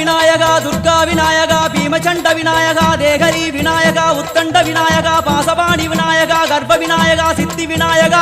వినాయక దుర్గా వినాయక భీమచండ వినాయక దేహరి వినాయక ఉత్కంఠ వినాయక పాసపాణి వినాయక గర్భ వినాయక సిద్ధి వినాయక